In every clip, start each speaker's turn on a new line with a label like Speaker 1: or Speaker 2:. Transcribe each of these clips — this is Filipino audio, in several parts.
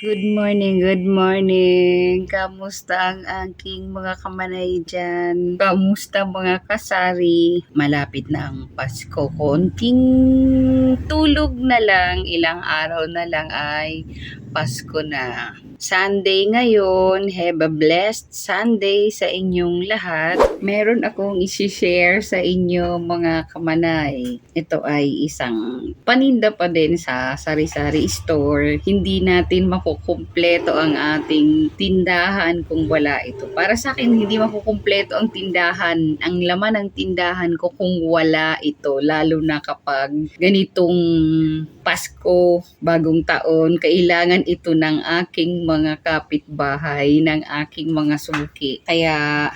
Speaker 1: Good morning, good morning. Kamusta ang aking mga kamanay dyan? Kamusta mga kasari? Malapit na ang Pasko. Konting tulog na lang, ilang araw na lang ay Pasko na. Sunday ngayon. Have a blessed Sunday sa inyong lahat. Meron akong isi-share sa inyo mga kamanay. Ito ay isang paninda pa din sa sari-sari store. Hindi natin makukumpleto ang ating tindahan kung wala ito. Para sa akin, hindi makukumpleto ang tindahan, ang laman ng tindahan ko kung wala ito. Lalo na kapag ganitong Pasko, bagong taon, kailangan ito ng aking mga kapitbahay, ng aking mga suki. Kaya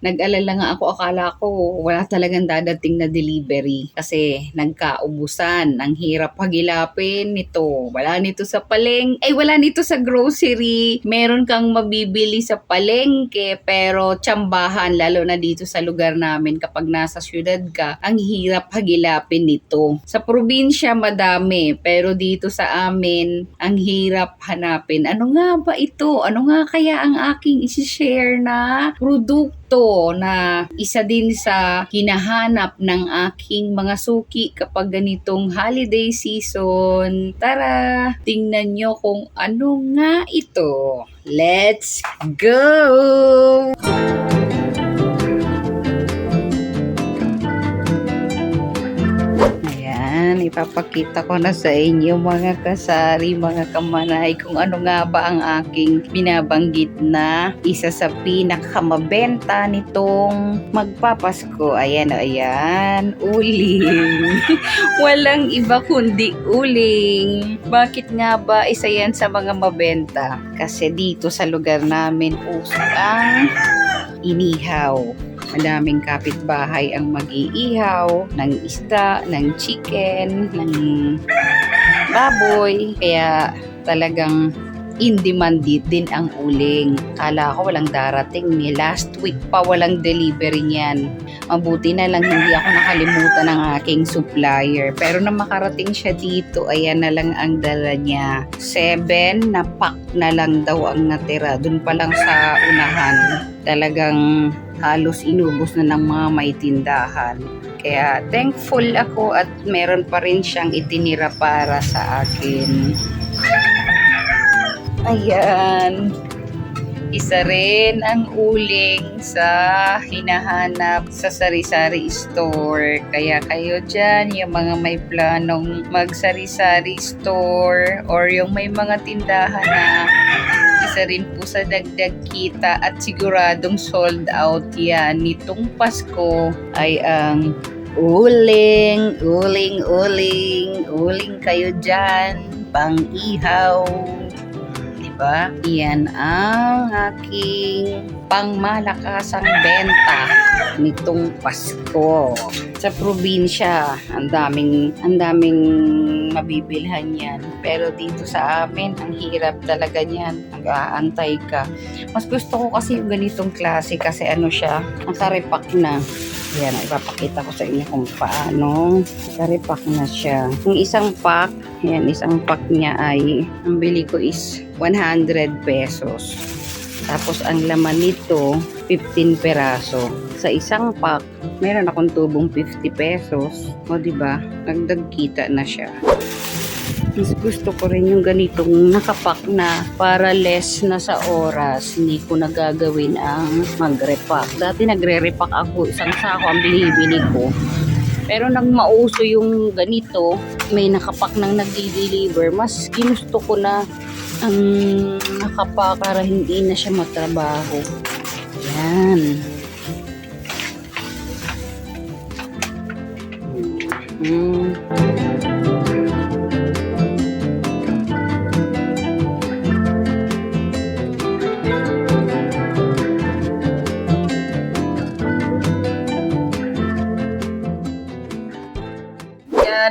Speaker 1: nag-alala nga ako, akala ko wala talagang dadating na delivery kasi nagkaubusan. Ang hirap hagilapin nito. Wala nito sa paleng, ay wala nito sa grocery. Meron kang mabibili sa palengke pero tsambahan lalo na dito sa lugar namin kapag nasa syudad ka, ang hirap hagilapin nito. Sa probinsya madami pero dito sa amin ang hirap hanapin. Ano nga ba ito? Ano nga kaya ang aking isi-share na produkto na isa din sa hinahanap ng aking mga suki kapag ganitong holiday season. Tara, tingnan nyo kung ano nga ito. Let's go! Ayan, ipapakita ko na sa inyo mga kasari, mga kamanay, kung ano nga ba ang aking binabanggit na isa sa pinakamabenta nitong magpapasko. Ayan, ayan, uling. Walang iba kundi uling. Bakit nga ba isa yan sa mga mabenta? Kasi dito sa lugar namin uso ang inihaw. Madaming kapitbahay ang mag-iihaw ng isda, ng chicken, ng baboy. Kaya talagang in demand di- din ang uling. Kala ko walang darating ni last week pa walang delivery niyan. Mabuti na lang hindi ako nakalimutan ng aking supplier. Pero na makarating siya dito, ayan na lang ang dala niya. Seven na pack na lang daw ang natira. Doon pa lang sa unahan. Talagang halos inubos na ng mga may tindahan. Kaya thankful ako at meron pa rin siyang itinira para sa akin. Ayan. Isa rin ang uling sa hinahanap sa sari-sari store. Kaya kayo dyan, yung mga may planong mag-sari-sari store or yung may mga tindahan na isa rin po sa dagdag kita at siguradong sold out yan nitong Pasko ay ang uling, uling, uling, uling kayo dyan, pang Diba? Iyan ang aking pangmalakasang benta nitong Pasko. Sa probinsya, ang daming ang daming mabibilhan yan. Pero dito sa amin, ang hirap talaga niyan. Nag-aantay ka. Mas gusto ko kasi yung ganitong klase kasi ano siya, nakaripak na. Yan, ipapakita ko sa inyo kung paano. Nakaripak na siya. Yung isang pack, yan, isang pack niya ay, ang bili ko is 100 pesos. Tapos ang laman nito, 15 peraso. Sa isang pack, meron akong tubong 50 pesos. O ba? Nagdag kita na siya. Mas gusto ko rin yung ganitong nakapak na para less na sa oras. Hindi ko nagagawin ang mag-repack. Dati nagre-repack ako. Isang sako ang binibili ko. Pero nang mauso yung ganito, may nakapak nang nagdi-deliver, mas ginusto ko na ang nakapak para hindi na siya matrabaho. Yan. Hmm.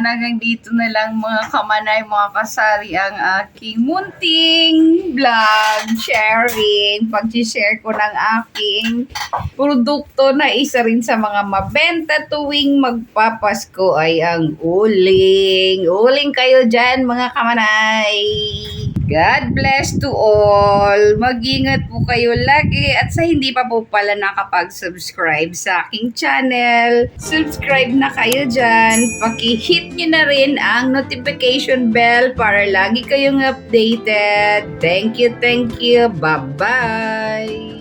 Speaker 1: Hanggang dito na lang mga kamanay, mga kasari ang aking munting vlog, sharing, pag-share ko ng aking produkto na isa rin sa mga mabenta tuwing magpapasko ay ang uling. Uling kayo dyan mga kamanay. God bless to all. Mag-ingat po kayo lagi at sa hindi pa po pala nakapag-subscribe sa aking channel, subscribe na kayo dyan. Paki-hit nyo na rin ang notification bell para lagi kayong updated. Thank you, thank you. Bye-bye.